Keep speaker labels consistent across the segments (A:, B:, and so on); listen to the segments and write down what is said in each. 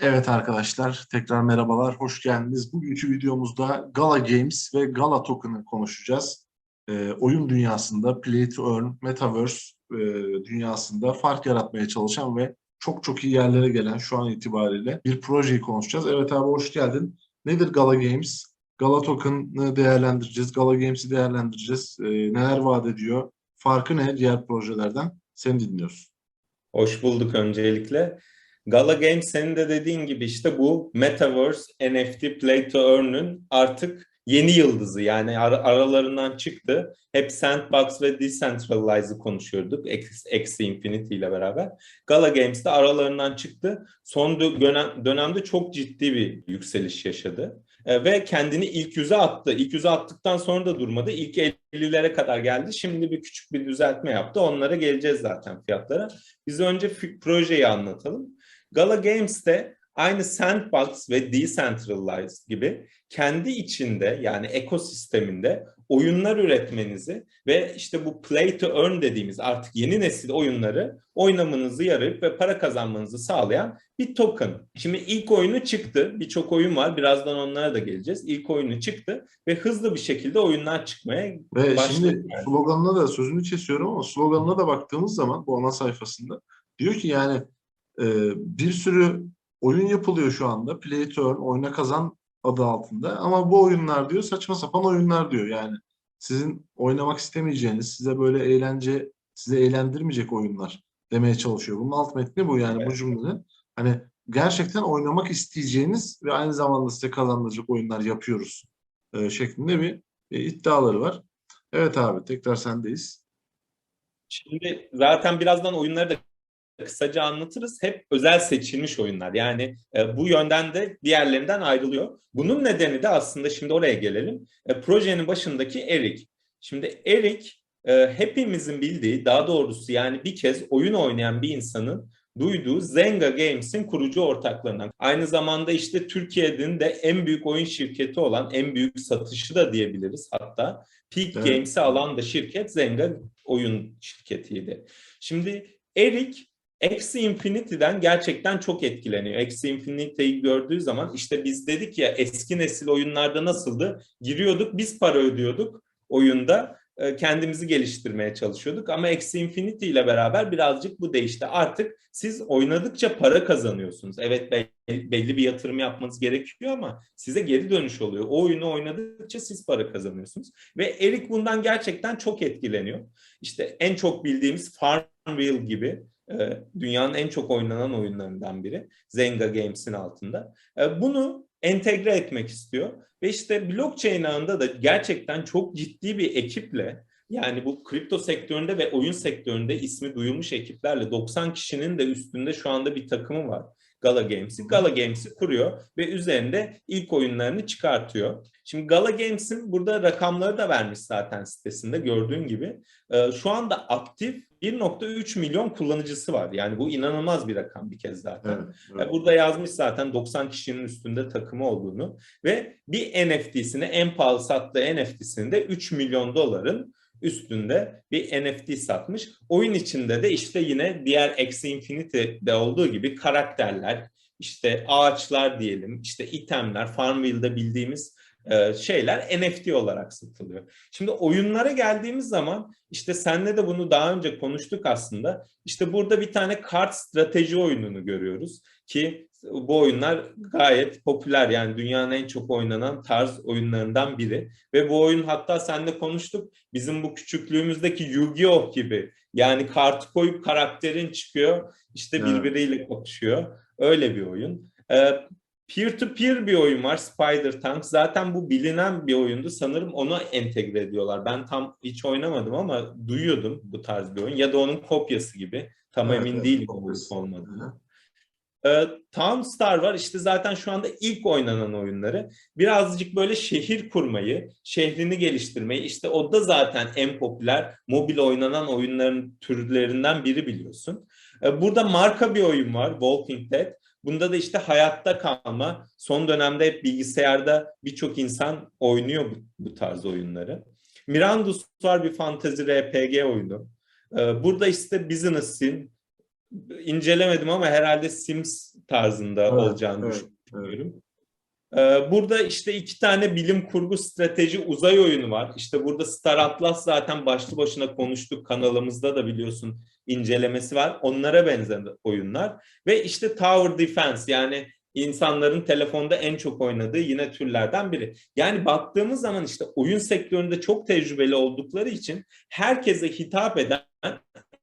A: Evet arkadaşlar, tekrar merhabalar, hoş geldiniz. Bugünkü videomuzda Gala Games ve Gala Token'ı konuşacağız. Ee, oyun dünyasında Play to Earn, Metaverse e, dünyasında fark yaratmaya çalışan ve çok çok iyi yerlere gelen şu an itibariyle bir projeyi konuşacağız. Evet abi hoş geldin. Nedir Gala Games? Gala Token'ı değerlendireceğiz, Gala Games'i değerlendireceğiz. Ee, neler vaat ediyor? Farkı ne diğer projelerden? Seni dinliyoruz.
B: Hoş bulduk öncelikle. Gala Games senin de dediğin gibi işte bu Metaverse NFT Play to Earn'ün artık yeni yıldızı yani ar- aralarından çıktı. Hep Sandbox ve Decentralize'ı konuşuyorduk X- Axie Infinity ile beraber. Gala Games de aralarından çıktı. Son dö- dönem- dönemde çok ciddi bir yükseliş yaşadı. E, ve kendini ilk yüze attı. İlk yüze attıktan sonra da durmadı. İlk 50'lere kadar geldi. Şimdi bir küçük bir düzeltme yaptı. Onlara geleceğiz zaten fiyatlara. Biz önce projeyi anlatalım. Gala Games'te aynı Sandbox ve Decentralized gibi kendi içinde yani ekosisteminde oyunlar üretmenizi ve işte bu play to earn dediğimiz artık yeni nesil oyunları oynamanızı yarayıp ve para kazanmanızı sağlayan bir token. Şimdi ilk oyunu çıktı. Birçok oyun var. Birazdan onlara da geleceğiz. İlk oyunu çıktı ve hızlı bir şekilde oyunlar çıkmaya
A: Ve
B: başladı.
A: şimdi
B: yani.
A: sloganına da sözünü kesiyorum ama sloganına da baktığımız zaman bu ana sayfasında diyor ki yani e, bir sürü oyun yapılıyor şu anda. Play to earn, oyna kazan adı altında. Ama bu oyunlar diyor saçma sapan oyunlar diyor. Yani sizin oynamak istemeyeceğiniz, size böyle eğlence, size eğlendirmeyecek oyunlar demeye çalışıyor. Bunun alt metni bu yani bu
B: Evet.
A: cümlenin. Hani gerçekten oynamak isteyeceğiniz ve aynı zamanda size kazandıracak oyunlar yapıyoruz e, şeklinde bir e, iddiaları var. Evet abi tekrar sendeyiz.
B: Şimdi zaten birazdan oyunları da kısaca anlatırız. Hep özel seçilmiş oyunlar. Yani e, bu yönden de diğerlerinden ayrılıyor. Bunun nedeni de aslında şimdi oraya gelelim. E, projenin başındaki Erik. Şimdi Erik e, hepimizin bildiği daha doğrusu yani bir kez oyun oynayan bir insanın duyduğu Zenga Games'in kurucu ortaklarından. Aynı zamanda işte Türkiye'nin de en büyük oyun şirketi olan en büyük satışı da diyebiliriz hatta. Peak
A: Evet.
B: Games'i alan da şirket Zenga oyun şirketiydi. Şimdi Erik Axie Infinity'den gerçekten çok etkileniyor. Axie Infinity'yi gördüğü zaman işte biz dedik ya eski nesil oyunlarda nasıldı? Giriyorduk biz para ödüyorduk oyunda e, kendimizi geliştirmeye çalışıyorduk ama Axie Infinity ile beraber birazcık bu değişti. Artık siz oynadıkça para kazanıyorsunuz. Evet belli, bir yatırım yapmanız gerekiyor ama size geri dönüş oluyor. O oyunu oynadıkça siz para kazanıyorsunuz ve Erik bundan gerçekten çok etkileniyor. İşte en çok bildiğimiz Farmville gibi dünyanın en çok oynanan oyunlarından biri. Zenga Games'in altında. E, bunu entegre etmek istiyor. Ve işte blockchain ağında da gerçekten çok ciddi bir ekiple yani bu kripto sektöründe ve oyun sektöründe ismi duyulmuş ekiplerle 90 kişinin de üstünde şu anda bir takımı var. Gala Games'i. Gala Games'i kuruyor ve üzerinde ilk oyunlarını çıkartıyor. Şimdi Gala Games'in burada rakamları da vermiş zaten sitesinde gördüğün gibi. Ee, şu anda aktif 1.3 milyon kullanıcısı var. Yani bu inanılmaz bir rakam bir kez zaten.
A: Evet, evet.
B: Burada yazmış zaten 90 kişinin üstünde takımı olduğunu ve bir NFT'sini en pahalı sattığı NFT'sini de 3 milyon doların üstünde bir NFT satmış. Oyun içinde de işte yine diğer Axie Infinity'de olduğu gibi karakterler, işte ağaçlar diyelim, işte itemler, Farmville'de bildiğimiz şeyler NFT olarak satılıyor. Şimdi oyunlara geldiğimiz zaman işte senle de bunu daha önce konuştuk aslında. İşte burada bir tane kart strateji oyununu görüyoruz ki bu oyunlar gayet popüler yani dünyanın en çok oynanan tarz oyunlarından biri ve bu oyun hatta seninle konuştuk bizim bu küçüklüğümüzdeki Yu-Gi-Oh gibi yani kartı koyup karakterin çıkıyor işte
A: Evet.
B: birbiriyle kapışıyor öyle bir oyun. Ee, Peer-to-peer bir oyun var Spider Tank. Zaten bu bilinen bir oyundu. Sanırım onu entegre ediyorlar. Ben tam hiç oynamadım ama duyuyordum bu tarz bir oyun. Ya da onun kopyası gibi. Tam
A: Evet,
B: emin
A: evet,
B: değilim
A: kopyası.
B: olmadığını. Ee, Town Star var. İşte zaten şu anda ilk oynanan oyunları. Birazcık böyle şehir kurmayı, şehrini geliştirmeyi. işte o da zaten en popüler mobil oynanan oyunların türlerinden biri biliyorsun. Ee, burada marka bir oyun var. Walking Dead. Bunda da işte hayatta kalma. Son dönemde hep bilgisayarda birçok insan oynuyor bu, bu tarz oyunları. Mirandus var bir fantezi RPG oyunu. Ee, burada işte Business'in incelemedim ama herhalde Sims tarzında
A: Evet,
B: olacağını
A: evet,
B: düşünüyorum. Ee, Burada işte iki tane bilim kurgu strateji uzay oyunu var. İşte burada Star Atlas zaten başlı başına konuştuk kanalımızda da biliyorsun incelemesi var. Onlara benzer oyunlar. Ve işte Tower Defense yani insanların telefonda en çok oynadığı yine türlerden biri. Yani baktığımız zaman işte oyun sektöründe çok tecrübeli oldukları için herkese hitap eden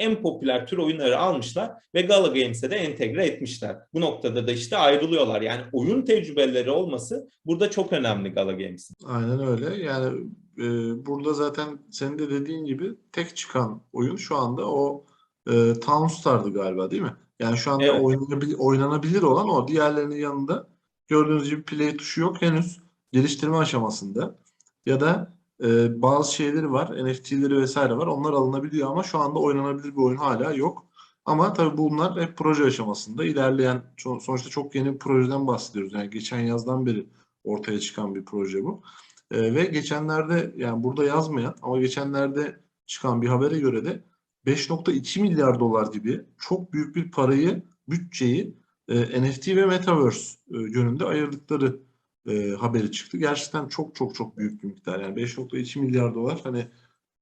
B: en popüler tür oyunları almışlar ve Gala Games'e de entegre etmişler. Bu noktada da işte ayrılıyorlar. Yani oyun tecrübeleri olması burada çok önemli Gala Games'in.
A: Aynen öyle. Yani e, burada zaten senin de dediğin gibi tek çıkan oyun şu anda o e, Town Star'dı galiba değil mi? Yani şu anda
B: Evet.
A: oynanabil- oynanabilir olan o. Diğerlerinin yanında gördüğünüz gibi play tuşu yok henüz. Geliştirme aşamasında. Ya da e, bazı şeyleri var. NFT'leri vesaire var. Onlar alınabiliyor ama şu anda oynanabilir bir oyun hala yok. Ama tabii bunlar hep proje aşamasında. İlerleyen sonuçta çok yeni bir projeden bahsediyoruz. Yani geçen yazdan beri ortaya çıkan bir proje bu. Ee, ve geçenlerde yani burada yazmayan ama geçenlerde çıkan bir habere göre de 5.2 milyar dolar gibi çok büyük bir parayı, bütçeyi e, NFT ve Metaverse e, yönünde ayırdıkları e, haberi çıktı. Gerçekten çok çok çok büyük bir miktar. Yani 5.2 milyar dolar hani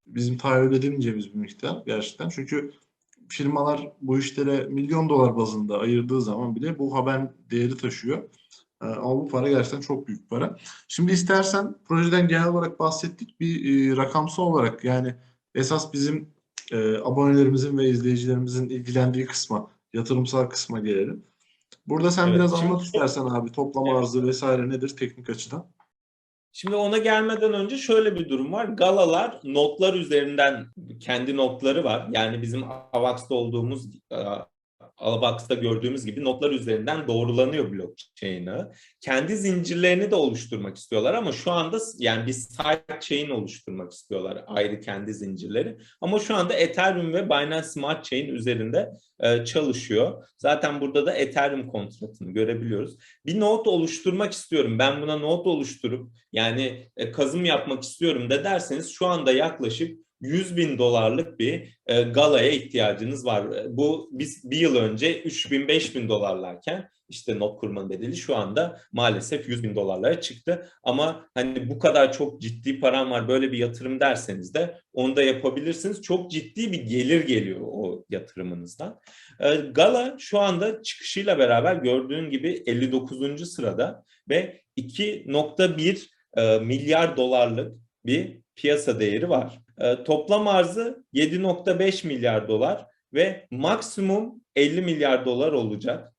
A: bizim tahayyül edemeyeceğimiz bir miktar gerçekten. Çünkü firmalar bu işlere milyon dolar bazında ayırdığı zaman bile bu haber değeri taşıyor. Ee, Ama bu para gerçekten çok büyük para. Şimdi istersen projeden genel olarak bahsettik. Bir e, rakamsal olarak yani esas bizim e, abonelerimizin ve izleyicilerimizin ilgilendiği kısma, yatırımsal kısma gelelim. Burada sen
B: Evet,
A: biraz
B: şimdi-
A: anlat istersen abi toplam
B: Evet.
A: arzı vesaire nedir teknik açıdan?
B: Şimdi ona gelmeden önce şöyle bir durum var. Galalar notlar üzerinden kendi notları var. Yani bizim Avax'ta olduğumuz Avax'ta gördüğümüz gibi notlar üzerinden doğrulanıyor blockchain ağı. Kendi zincirlerini de oluşturmak istiyorlar ama şu anda yani bir sidechain oluşturmak istiyorlar ayrı kendi zincirleri. Ama şu anda Ethereum ve Binance Smart Chain üzerinde e, çalışıyor. Zaten burada da Ethereum kontratını görebiliyoruz. Bir not oluşturmak istiyorum. Ben buna not oluşturup yani e, kazım yapmak istiyorum da derseniz şu anda yaklaşık 100 bin dolarlık bir e, galaya ihtiyacınız var. E, Bu biz bir yıl önce 3 bin 5 bin dolarlarken işte not kurmanın bedeli şu anda maalesef 100 bin dolarlara çıktı. Ama hani bu kadar çok ciddi param var böyle bir yatırım derseniz de onu da yapabilirsiniz. Çok ciddi bir gelir geliyor o yatırımınızdan. E, Gala şu anda çıkışıyla beraber gördüğün gibi 59. sırada ve 2.1 e, milyar dolarlık bir piyasa değeri var. E, toplam arzı 7.5 milyar dolar ve maksimum 50 milyar dolar olacak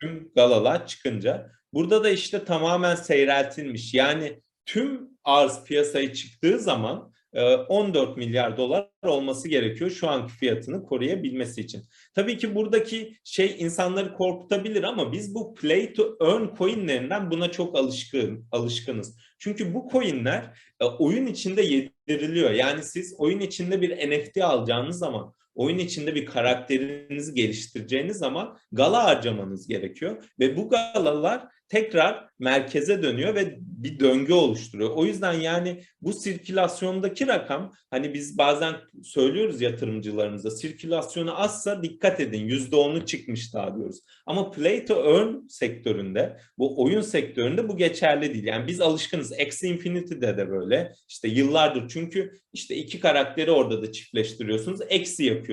B: tüm galalar çıkınca. Burada da işte tamamen seyreltilmiş. Yani tüm arz piyasaya çıktığı zaman 14 milyar dolar olması gerekiyor şu anki fiyatını koruyabilmesi için. Tabii ki buradaki şey insanları korkutabilir ama biz bu play to earn coinlerinden buna çok alışkın alışkınız. Çünkü bu coinler e, oyun içinde yediriliyor. Yani siz oyun içinde bir NFT alacağınız zaman oyun içinde bir karakterinizi geliştireceğiniz zaman gala harcamanız gerekiyor ve bu galalar tekrar merkeze dönüyor ve bir döngü oluşturuyor. O yüzden yani bu sirkülasyondaki rakam hani biz bazen söylüyoruz yatırımcılarımıza sirkülasyonu azsa dikkat edin yüzde onu çıkmış daha diyoruz. Ama play to earn sektöründe bu oyun sektöründe bu geçerli değil. Yani biz alışkınız. Axie Infinity'de de böyle. İşte yıllardır çünkü işte iki karakteri orada da çiftleştiriyorsunuz. Eksi yapıyorsunuz.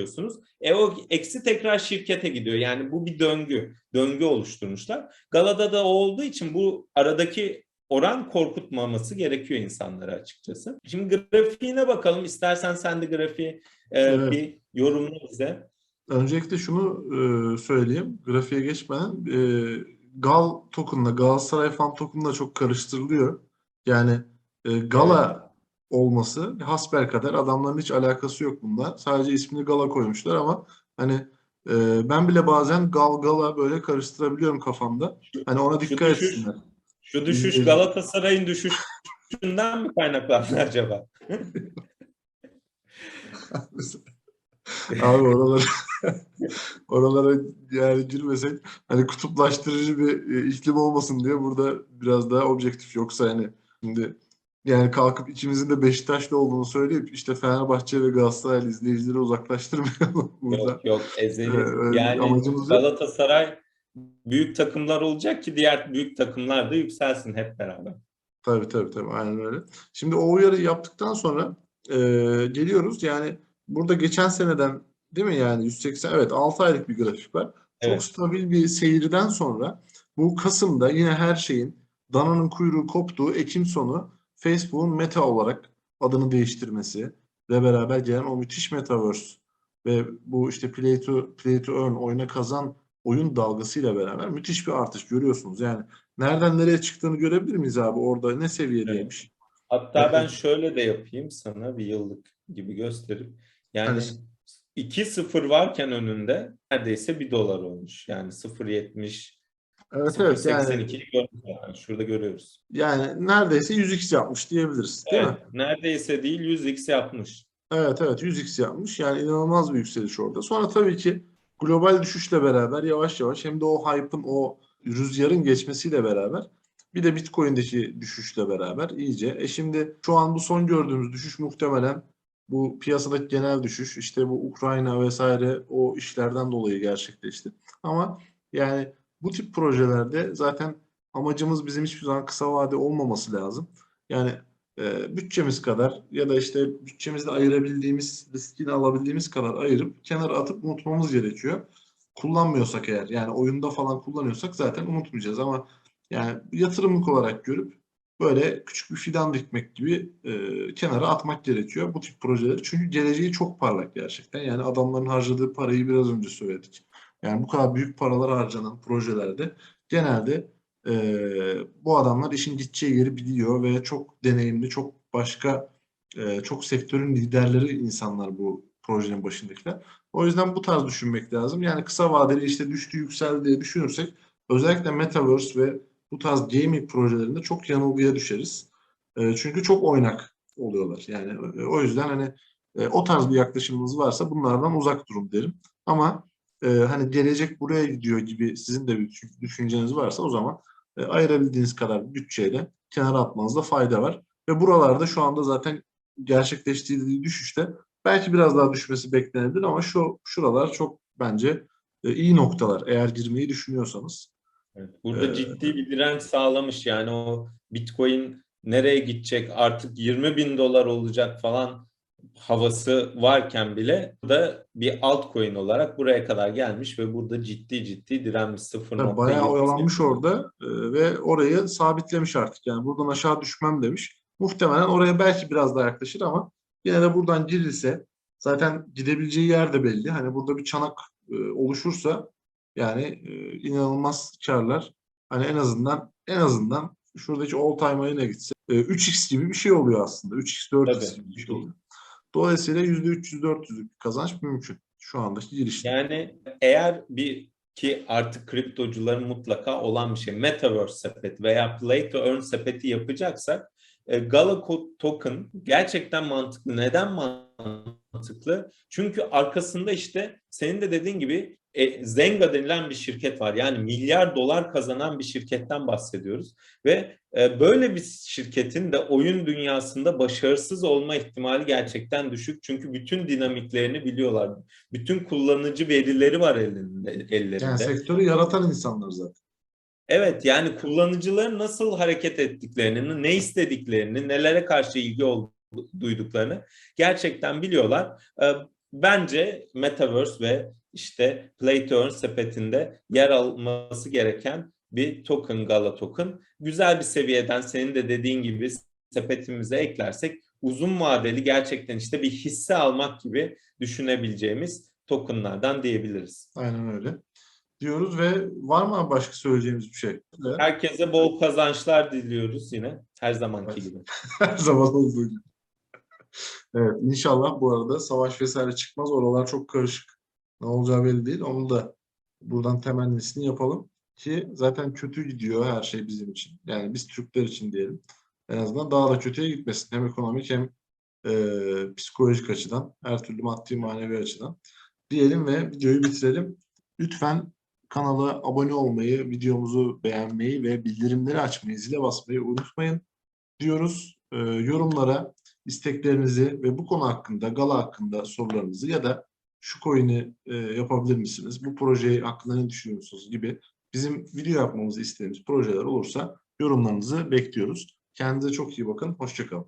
B: E o eksi tekrar şirkete gidiyor. Yani bu bir döngü. Döngü oluşturmuşlar. Galada da o olduğu için bu aradaki oran korkutmaması gerekiyor insanlara açıkçası. Şimdi grafiğine bakalım. İstersen sen de grafiği e,
A: Evet.
B: bir yorumla bize.
A: Öncelikle şunu e, söyleyeyim. Grafiğe geçmeden e, GAL token'la Galatasaray Fan token'la çok karıştırılıyor. Yani e, Gala olması hasbelkader adamların hiç alakası yok bundan. Sadece ismini Gala koymuşlar ama hani e, ben bile bazen Gal Gala böyle karıştırabiliyorum kafamda. Hani ona
B: Şu
A: dikkat
B: düşüş-
A: etsinler.
B: Şu düşüş. Galatasaray'ın düşüşünden mi kaynaklandı acaba?
A: Abi oralara oralara yani girmesek hani kutuplaştırıcı bir e, iklim olmasın diye burada biraz daha objektif yoksa hani şimdi Yani kalkıp ikimizin de Beşiktaşlı olduğunu söyleyip işte Fenerbahçe ve Galatasaray izleyicileri uzaklaştırmayalım burada.
B: Yok yok ezeli.
A: Ee,
B: yani
A: amacımız yok.
B: Galatasaray büyük takımlar olacak ki diğer büyük takımlar da yükselsin hep beraber.
A: Tabii tabii tabii aynen öyle. Şimdi o uyarıyı yaptıktan sonra e, geliyoruz. Yani burada geçen seneden değil mi yani 180 evet 6 aylık bir grafik var. Çok
B: Evet.
A: stabil bir seyirden sonra bu Kasım'da yine her şeyin dananın kuyruğu koptuğu Ekim sonu Facebook'un Meta olarak adını değiştirmesi ve beraber gelen o müthiş Metaverse ve bu işte Play to, Play to Earn oyuna kazan oyun dalgasıyla beraber müthiş bir artış görüyorsunuz. Yani nereden nereye çıktığını görebilir miyiz abi? Orada ne seviyedeymiş?
B: Hatta
A: Evet.
B: ben şöyle de yapayım sana bir yıllık gibi gösterip. Yani
A: Hani-
B: 2-0 varken önünde neredeyse 1 dolar olmuş. Yani 0.70
A: Evet evet yani
B: 0.82'yi gördük yani. Şurada görüyoruz.
A: yani neredeyse 100x yapmış diyebiliriz değil mi?
B: Evet, neredeyse değil 100x yapmış.
A: Evet evet 100x yapmış. Yani inanılmaz bir yükseliş orada. Sonra tabii ki global düşüşle beraber yavaş yavaş hem de o hype'ın o rüzgarın geçmesiyle beraber bir de Bitcoin'deki düşüşle beraber iyice. E şimdi şu an bu son gördüğümüz düşüş muhtemelen bu piyasadaki genel düşüş işte bu Ukrayna vesaire o işlerden dolayı gerçekleşti. Ama yani bu tip projelerde zaten amacımız bizim hiçbir zaman kısa vade olmaması lazım. Yani e, bütçemiz kadar ya da işte bütçemizde ayırabildiğimiz, riskini alabildiğimiz kadar ayırıp kenara atıp unutmamız gerekiyor. Kullanmıyorsak eğer yani oyunda falan kullanıyorsak zaten unutmayacağız ama yani yatırımlık olarak görüp böyle küçük bir fidan dikmek gibi e, kenara atmak gerekiyor bu tip projeleri. Çünkü geleceği çok parlak gerçekten. Yani adamların harcadığı parayı biraz önce söyledik. Yani bu kadar büyük paralar harcanan projelerde genelde e, bu adamlar işin gideceği yeri biliyor ve çok deneyimli, çok başka, e, çok sektörün liderleri insanlar bu projenin başındakiler. O yüzden bu tarz düşünmek lazım. Yani kısa vadeli işte düştü yükseldi diye düşünürsek özellikle Metaverse ve bu tarz gaming projelerinde çok yanılgıya düşeriz. E, çünkü çok oynak oluyorlar. Yani e, o yüzden hani e, o tarz bir yaklaşımınız varsa bunlardan uzak durun derim. Ama e, hani gelecek buraya gidiyor gibi sizin de bir düşünceniz varsa o zaman e, ayırabildiğiniz kadar bütçeyle kenara atmanızda fayda var. Ve buralarda şu anda zaten gerçekleştiği düşüşte belki biraz daha düşmesi beklenebilir ama şu şuralar çok bence e, iyi noktalar eğer girmeyi düşünüyorsanız.
B: Evet, Burada
A: Ee,
B: ciddi bir direnç sağlamış yani o Bitcoin nereye gidecek artık 20 bin dolar olacak falan havası varken bile burada bir altcoin olarak buraya kadar gelmiş ve burada ciddi ciddi direnmiş 0.
A: Tabii bayağı oyalanmış orada e, ve orayı sabitlemiş artık. Yani buradan aşağı düşmem demiş. Muhtemelen oraya belki biraz daha yaklaşır ama yine de buradan girilse zaten gidebileceği yer de belli. Hani burada bir çanak e, oluşursa yani e, inanılmaz karlar. Hani en azından en azından şuradaki all time high'ine gitse e, 3x gibi bir şey oluyor aslında. 3x 4x
B: Tabii.
A: gibi bir şey oluyor. Dolayısıyla %300-400'lük bir kazanç mümkün şu andaki girişte.
B: Yani eğer bir ki artık kriptocuların mutlaka olan bir şey Metaverse sepeti veya Play to Earn sepeti yapacaksak e, Gala Token gerçekten mantıklı. Neden mantıklı? Çünkü arkasında işte senin de dediğin gibi e, Zenga denilen bir şirket var. Yani milyar dolar kazanan bir şirketten bahsediyoruz. Ve e, böyle bir şirketin de oyun dünyasında başarısız olma ihtimali gerçekten düşük. Çünkü bütün dinamiklerini biliyorlar. Bütün kullanıcı verileri var elinde, ellerinde.
A: Yani sektörü yaratan insanlar zaten.
B: Evet yani kullanıcıların nasıl hareket ettiklerini, ne istediklerini, nelere karşı ilgi ol- duyduklarını gerçekten biliyorlar. Ee, Bence Metaverse ve işte Play to Earn sepetinde yer alması gereken bir token, Gala token. Güzel bir seviyeden senin de dediğin gibi sepetimize eklersek uzun vadeli gerçekten işte bir hisse almak gibi düşünebileceğimiz tokenlardan diyebiliriz.
A: Aynen öyle. Diyoruz ve var mı başka söyleyeceğimiz bir şey?
B: Herkese bol kazançlar diliyoruz yine her zamanki
A: Evet.
B: gibi.
A: Her zaman olduğu gibi. Evet inşallah bu arada savaş vesaire çıkmaz. Oralar çok karışık. Ne olacağı belli değil. Onu da buradan temennisini yapalım ki zaten kötü gidiyor her şey bizim için. Yani biz Türkler için diyelim. En azından daha da kötüye gitmesin. Hem ekonomik hem e, psikolojik açıdan, her türlü maddi manevi açıdan. Diyelim ve videoyu bitirelim. Lütfen kanala abone olmayı, videomuzu beğenmeyi ve bildirimleri açmayı, zile basmayı unutmayın diyoruz. e, yorumlara isteklerinizi ve bu konu hakkında, Gala hakkında sorularınızı ya da şu coin'i e, yapabilir misiniz? Bu projeyi hakkında ne düşünüyorsunuz gibi bizim video yapmamızı istediğimiz projeler olursa yorumlarınızı bekliyoruz. Kendinize çok iyi bakın. Hoşçakalın.